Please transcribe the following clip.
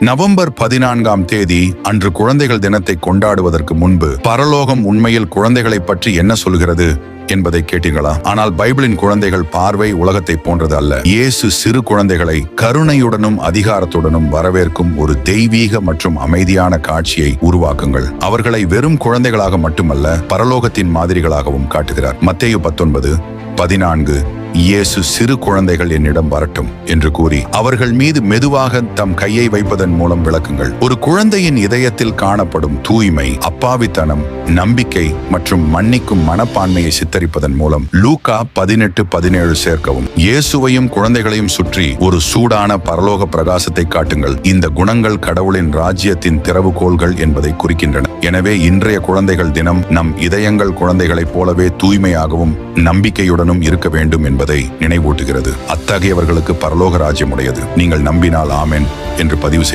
November பதினான்காம் தேதி அன்று குழந்தைகள் தினத்தை கொண்டாடுவதற்கு முன்பு பரலோகம் உண்மையில் குழந்தைகளை பற்றி என்ன சொல்கிறது என்பதை கேட்டீங்களா ஆனால் பைபிளின் குழந்தைகள் பார்வை உலகத்தை போன்றது அல்ல. இயேசு சிறு குழந்தைகளை கருணையுடனும் அதிகாரத்துடனும் வரவேற்கும் ஒரு தெய்வீக மற்றும் அமைதியான காட்சியை உருவாக்குங்கள். அவர்களை வெறும் குழந்தைகளாக மட்டுமல்ல பரலோகத்தின் மாதிரிகளாகவும் காட்டுகிறார். மத்தேயு பத்தொன்பது பதினான்கு இயேசு சிறு குழந்தைகள் என்னிடம் வரட்டும் என்று கூறி அவர்கள் மீது மெதுவாக தம் கையை வைப்பதன் மூலம் விளக்குங்கள். ஒரு குழந்தையின் இதயத்தில் காணப்படும் தூய்மை அப்பாவித்தனம் நம்பிக்கை மற்றும் மன்னிக்கும் மனப்பான்மையை சித்தரிப்பதன் மூலம் லூகா பதினெட்டு பதினேழு சேர்க்கவும். இயேசுவையும் குழந்தைகளையும் சுற்றி ஒரு சூடான பரலோக பிரகாசத்தை காட்டுங்கள். இந்த குணங்கள் கடவுளின் ராஜ்யத்தின் திறவுகோள்கள் என்பதை குறிக்கின்றன. எனவே இன்றைய குழந்தைகள் தினம் நம் இதயங்கள் குழந்தைகளைப் போலவே தூய்மையாகவும் நம்பிக்கையுடனும் இருக்க வேண்டும் என்பது என்பதை நினைவூட்டுகிறது. அத்தகையவர்களுக்கு பரலோக ராஜ்யம் உடையது நீங்கள் நம்பினால் ஆமென் என்று பதிவு செய்ய